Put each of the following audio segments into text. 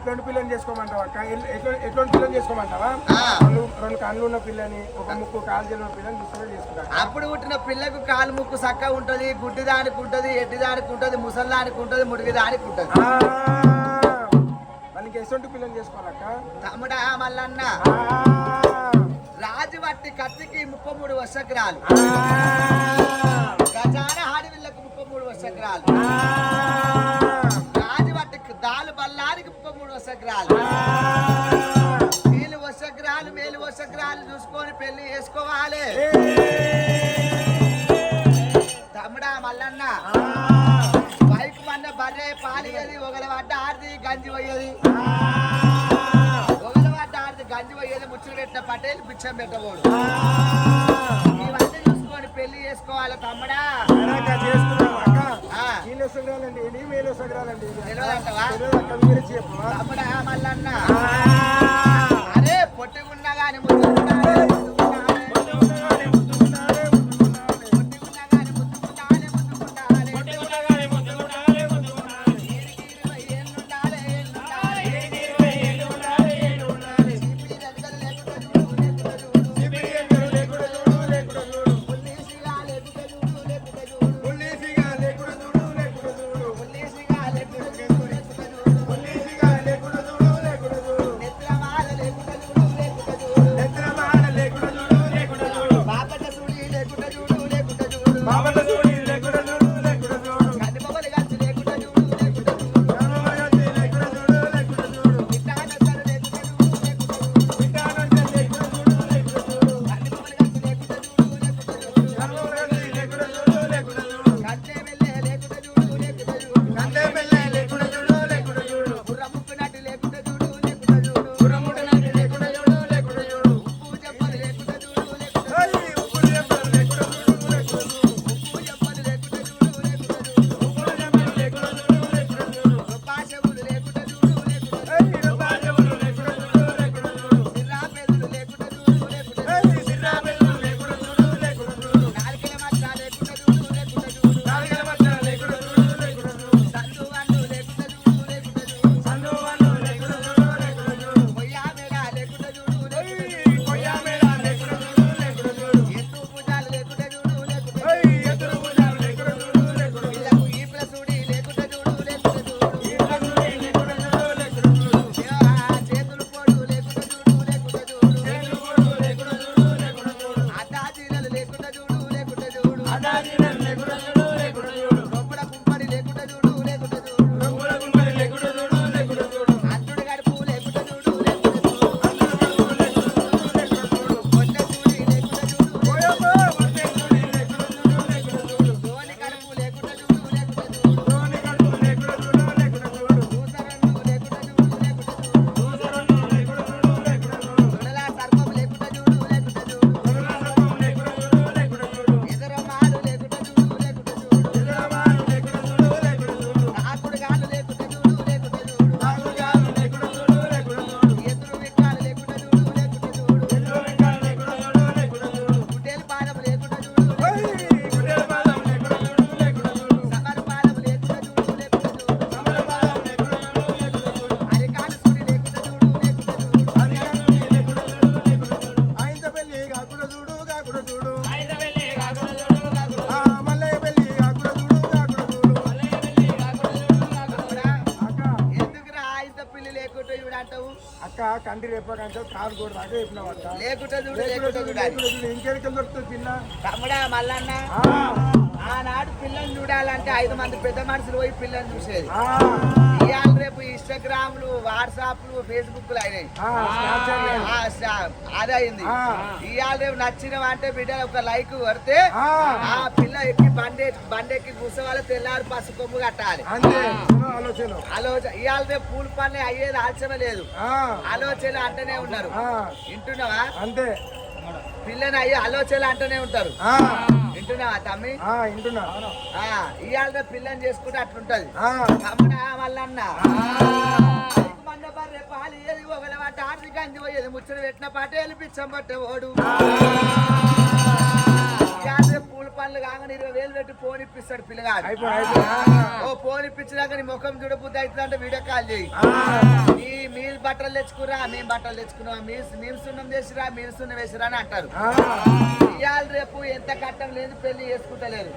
ఎటువంటి పిల్లని చేసుకోమంటావా ఎటువంటి పిల్లని చేసుకోమంటావా. రెండు రెండు కళ్ళు ఉన్న పిల్లని ఒక ముక్కు కాలు ఉన్న పిల్లని తీసుకుని చేసుకుంటా అప్పుడు పుట్టిన పిల్లకు కాలు ముక్కు సక్క ఉంటది గుడ్డి దానికి ఉంటది ఎడ్డి దానికి ఉంటది ముసలి దానికి ఉంటది ముడిగి దానికి ఉంటది. వాళ్ళకి ఎటువంటి పిల్లని చేసుకోవాలక్క? తమ్ముడా మల్లన్న. రాజు వట్టి కత్తికి ముప్పై మూడు వర్షగ్రాలు ఆ. గజాన ఆడవిళ్ళకు ముప్పై మూడు వర్షగ్రాలు ముప్పై మేలు వర్షగ్రాలు మేలు వర్షగ్రాలు చూసుకొని పెళ్ళి చేసుకోవాలి. తమ్ముడా మల్లన్న బైక్ మన్న బర్రె పాలిగది ఒకల ఆరిది ఆడిది గంజి పోయేది ఒకలవాట ఆరిది ఆడిది గంజి పోయేది ముచ్చులు పెట్టిన పటేలు పిచ్చం పెట్టబోడు. ఇవన్నీ చూసుకొని పెళ్ళి చేసుకోవాలి తమ్ముడా. చేసుకున్నాం తెలియదంటవా? తెలియదక్క అక్క కంటి రేపకంటే కాదు కూడా దాకా చూడు చూడు, దొరుకుతుంది పిల్ల? తమ్ముడా మల్లన్న. ఆనాడు పిల్లని చూడాలంటే ఐదు మంది పెద్ద మనుషులు పోయి పిల్లని చూసేది. వాట్సాప్లు ఫేస్బుక్లు అయినాయి. అది అయింది. ఇవాళ రేపు నచ్చిన అంటే బిడ్డ ఒక లైక్ కొడితే ఆ. పిల్ల ఎక్కి బండి బండెక్కి కూర్చోవాలి తెల్లారి పసు కొమ్ము కట్టాలి. ఆలోచన. ఆలోచన ఇవాళ రేపు పూల పని అయ్యేది ఆలస్యమే లేదు. ఆలోచన అంటేనే ఉన్నారు. వింటున్నావా? అంతే. పిల్లని అయ్యే ఆలోచనలు అంటూనే ఉంటారు. వింటున్నావా తమ్మి? వింటున్నా. ఇవాళ పిల్లని చేసుకుంటే అట్లుంటది. తమ్ముడా మల్లన్న మంద బర్రె పాలు ఏది ఒకల వాట ఆర్ది గంజి పోయేది. ముచ్చట పెట్టిన పాట పిచ్చం పట్టే ఓడు ఇవాళ పూల పనులు కాగానే ఇరవై వేలు పెట్టి ఫోన్ ఇప్పిస్తాడు పిల్లగాడు. ఓ ఫోన్ ఇప్పించినాక నీ ముఖం చూడబుద్ధి అవుతుంది అంటే వీడియో కాల్ చేయి. మీరు బట్టలు తెచ్చుకురా మేము బట్టలు తెచ్చుకున్నాం. మీరు మీరు సున్నం చేసిరా మీరు సున్నం వేసిరా అని అంటారు. ఇవాళ రేపు ఎంత కట్టం లేదు పెళ్ళి చేసుకుంటలేరు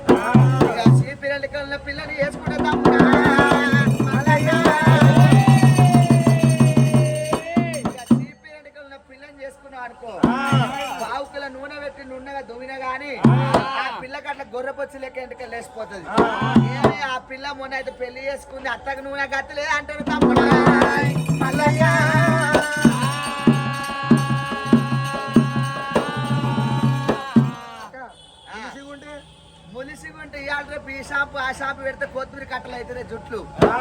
చీపిరెల్లికి ఉన్న పిల్లని వేసుకుంటే తప్పుడా? దువ్విన గాని ఆ. పిల్లకి అట్లా గొర్రెపొచ్చి లెక్క ఎంటిక లేచిపోతుంది. ఆ. పిల్ల మొన్న అయితే పెళ్ళి చేసుకుంది అత్తకు నూనె గత్తలే అంటారు తమ్ముడా. మల్లయ్య. రేపు ఈ షాపు ఆ షాపు పెడితే కొత్తిమీర కట్టలు అవుతున్నాయి జుట్లు. ఆ.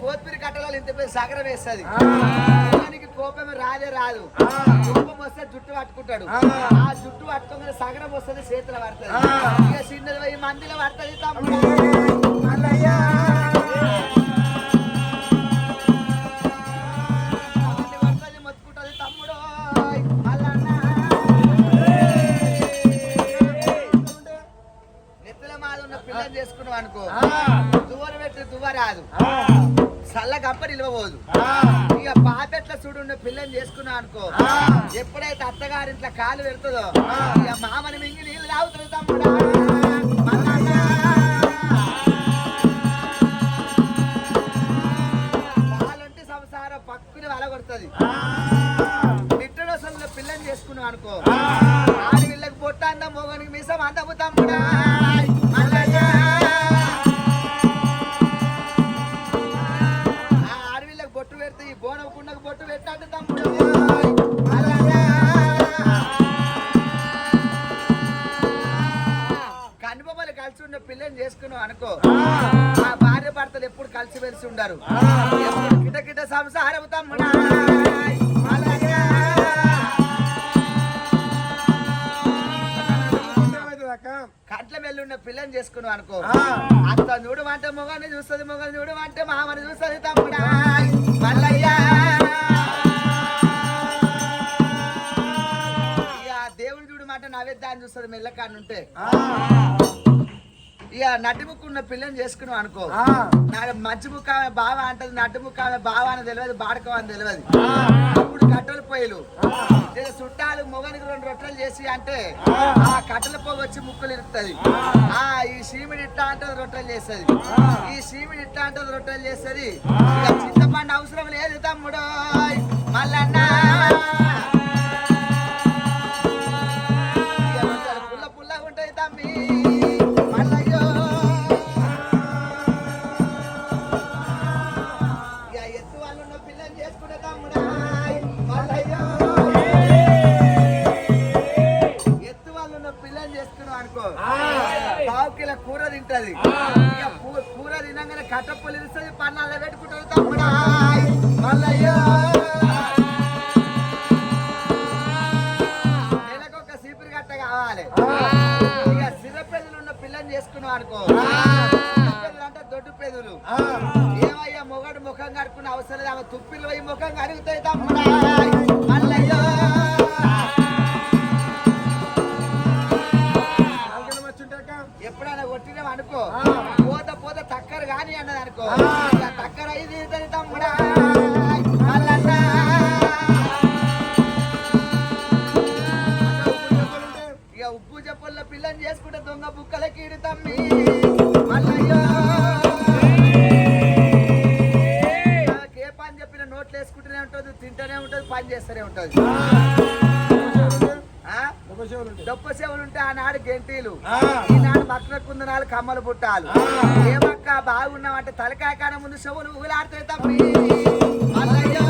కొత్తిమీర కట్టలలో ఇంత పెద్ద సగరం వేస్తుంది. దానికి కోపం రాదే రాదు. కోపం వస్తే జుట్టు పట్టుకుంటాడు. ఆ. జుట్టు పట్టుకోగానే సగరం వస్తుంది చేతిలో పడుతుంది. ఇక చిన్నది మందిలో పడుతుంది తమ్ముడు. అనుకో. దువ్వర పెట్టి దువ్వ రాదు. చల్ల గప్ప నిలవబోదు. ఇక పాపెట్ల చూడున్న పిల్లని చేసుకున్నావు అనుకో. ఎప్పుడైతే అత్తగారింట్లో కాలు పెడుతుందో ఇక మామని మింగి నీళ్ళు తాగుతుంది తమ్ముడా. పాలుంటే సంసారం పక్కుని వలగొడుతుంది అసలు పిల్లని చేసుకున్నావు అనుకో. ఆడవిళ్ళకి పొట్ట అందం మొగనికి మిసం అందము తమ్ముడా. కంట్ల మెల్లి ఉన్న పిల్లని చేసుకున్నావు అనుకో. అంత చూడమంటే మొగాన్ని చూస్తుంది మొగాన్ని చూడమంటే మామని చూస్తుంది తమ్ముడా. మల్లయ్య. ఇక దేవుడు చూడమంటే నవ్వేద్దాన్ని చూస్తుంది మెల్లకాన్ని ఉంటే ఇక ఉన్న పిల్లని చేసుకున్నావు అనుకో. మంచి ముక్క ఆమె బావ అంటది నటు ముక్క ఆమె బావ అని తెలియదు బాడకం అని తెలియదు. అప్పుడు కట్టెల చుట్టాలు మొగనికి రెండు రొట్టెలు చేసి అంటే ఆ. కట్టెల పొగ వచ్చి ముక్కులు ఇరుస్తుంది ఆ. ఈ సీమిడి ఇట్టా అంటే రొట్టెలు చేస్తుంది ఈ సీమిడి ఇట్టా అంటే రొట్టెలు చేస్తుంది చింతపండు అవసరం లేదు తమ్ముడు మల్లన్న. కూ- కూర తినగానే కట్టప్పులు ఇస్తుంది పన్నాళ్ళ పెట్టుకుంటుంది తమ్ముడా. మల్లయ్యో. నెలకొక సీపురు గట్ట కావాలి. ఇక సిరపెదులు ఉన్న పిల్లని చేసుకున్నావు అనుకో. అంటే దొడ్డు పెదులు. ఏమయ్యా మొగడు ముఖం కడుక్కున్న అవసరం లేదు. ఆమె తుప్పిలు పోయి ముఖం కడుగుతాయి తమ్ముడా. మల్లయ్యో. కొట్టినాం అనుకో పోత పోత తక్కరు కానీ అన్నది అనుకో. తక్కర అయి తీరుతుంది తమ్ముడా. పుట్టాలు. ఏమక్క బాగున్నావంటే తలకాయ కాడ ముందు చెవులు ఊలాడితే తప్పి మల్లయ్యో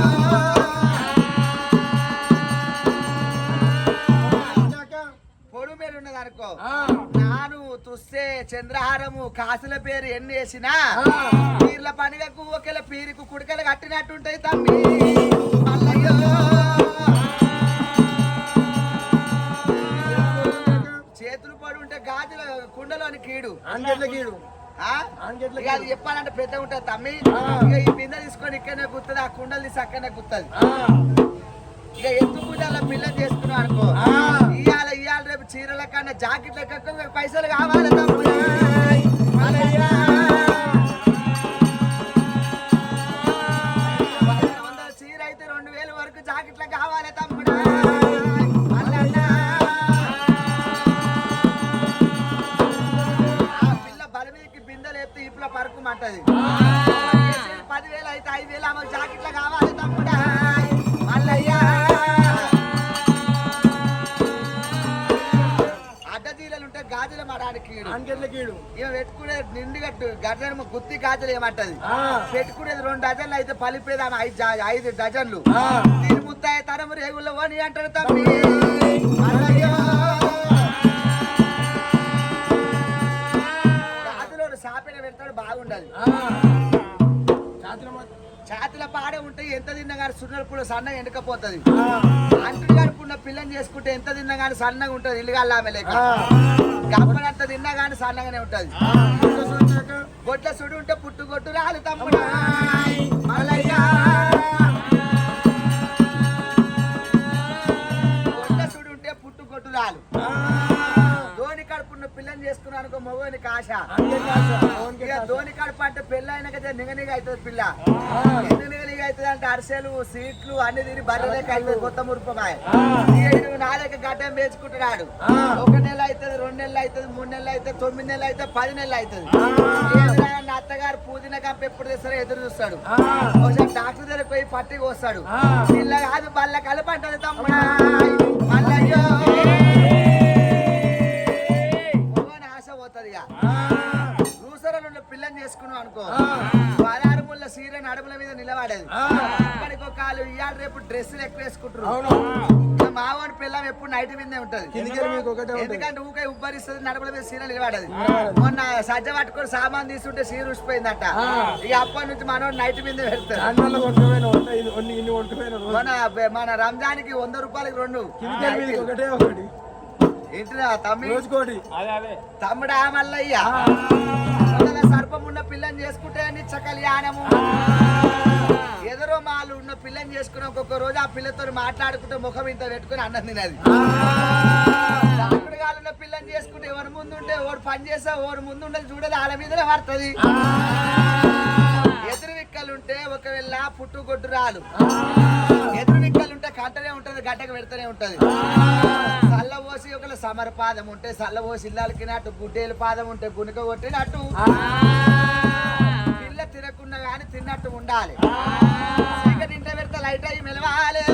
పొడు మీద ఉన్నది అనుకో. నాను తుస్సే చంద్రహారము కాసుల పేరు ఎన్ని వేసినా పీర్ల పండుగకు ఒకవేళ పీరుకు కుడికలు కట్టినట్టుంటాయి తమ్మి. గాజుల కుండలోని కీడు. అంగెట్ల ఇక అది చెప్పాలంటే పెద్ద ఉంటుంది తమ్మి. ఇక ఈ బిందె తీసుకొని ఇక్కడనే గుర్తుంది ఆ కుండలు తీసి అక్కడనే గుర్తుంది. ఇక ఎత్తు కుండల పిల్లని చేసుకున్నావు అనుకో. ఇవాళ ఇవాళ రేపు చీరల కన్నా జాకెట్ల కన్నా పైసలు కావాలి చీర అయితే రెండు వేలు వరకు జాకెట్ల కావాలి తమ్ముడా. చేసేది పదివేలు అయితే ఐదు వేలు ఆమె జాకెట్ల కావాలి తమ్ముడా. మల్లయ్య. అడ్డజీలలు ఉంటే గాజుల మడానికి అంకెట్ల కీడు? ఇక పెట్టుకునే నిండుగట్టు గడ్డను గుత్తి గాజులు ఏమంటది. పెట్టుకునేది రెండు డజన్లు అయితే పలిపేది ఆమె ఐదు జా- ఐదు డజన్లు. ఆ. దీని ముత్తాయి తరము రేగుల్లో ఓని అంటాడు తమ్మి. మల్లయ్య. మొత్తం. ఛాతిల పాడే ఉంటే ఎంత తిన్నా కానీ సున్నల పూల సన్నగా ఎండకపోతుంది. అంటుడు కడుపున్న పిల్లని చేసుకుంటే ఎంత తిన్నా కానీ సన్నగా ఉంటుంది ఇల్లు ఆమె లేక ఆ. గప్పనంత తిన్నా కానీ సన్నగానే ఉంటది. గొడ్ల సుడు ఉంటే పుట్టు గొట్టు రాలి తమ్ముడు. మల్లయ్య. చేసుకున్నాను ఇక ఆశ. ధోని కడుపు అంటే పెళ్ళి అయినాక నిగనిగ అవుతుంది పిల్ల. నిగనిగ అవుతుంది అంటే అరిసెలు సీట్లు అన్ని తిని బర్రెలకి అవుతుంది కొత్త మురుపమాయ ఆ. ఇక నా దగ్గర గడ్డం వేసుకుంటున్నాడు. ఒక నెల అవుతుంది రెండు నెలలు అవుతుంది మూడు నెలలు అవుతుంది తొమ్మిది నెలలు అవుతుంది పది నెలలు అవుతుంది. నా అత్తగారు పూదిన కంప ఎప్పుడు తెస్తారో ఎదురు చూస్తాడు. ఒకసారి డాక్టర్ దగ్గర పోయి పట్టి వస్తాడు. పిల్ల కాదు బల్ల కలపంటది తమ్ముడా. మల్లయ్యో ఇక. రూసరలో పిల్లని చేసుకున్నావు అనుకో. పదహారు ముళ్ళ సీర నడుముల మీద నిలబడేది. ఆ. ఇప్పటికో కాలు ఇవాళ రేపు డ్రెస్సులు ఎక్కువ వేసుకుంటారు మావాడి పిల్లం ఎప్పుడు నైట్ మీదే ఉంటది. ఎందుకంటే ఊకే ఉబ్బరిస్తుంది నడుముల మీద సీర నిలబడది. మొన్న సజ్జ పట్టుకొని సామాన్ తీసుకుంటే సీర ఉసిపోయిందట. ఇక అప్పటి నుంచి మనోడు నైట్ మీద రోజు. మన మన రంజాన్కి వంద రూపాయలకి రెండు. ఒకటే ఒకటి. ఏంటిరా తమ్మి? రోజుకోటి. తమ్ముడా మల్లయ్య. సర్పం ఉన్న పిల్లని చేసుకుంటే నిచ్చ కళ్యాణము ఎదరో మాలు ఉన్న పిల్లని చేసుకుని ఒక్కొక్క రోజు ఆ పిల్లతో మాట్లాడుకుంటే ముఖం ఇంత పెట్టుకుని అన్నం తినది. ఉన్న పిల్లని చేసుకుంటే ఎవరి ముందు ఉంటే ఓడు పని చేస్తా ఓడి ముందు ఉండదు చూడదు వాళ్ళ మీదనే పడుతుంది. ఎదురు విక్కలుంటే ఒకవేళ పుట్టు కొట్టు రాలు ఎదురు విక్కలుంటే కంటనే ఉంటది గడ్డకు పెడుతూనే ఉంటది. సల్ల పోసి ఒకవేళ సమర పాదం ఉంటే సల్ల పోసి ఇల్లాలకినట్టు గుడ్డేలు పాదం ఉంటే గునుక కొట్టినట్టు పిల్ల తినకుండా గాని తిన్నట్టు ఉండాలి. చీకటి ఇంట పెడితే లైట్ అయ్యి మెలవాలి.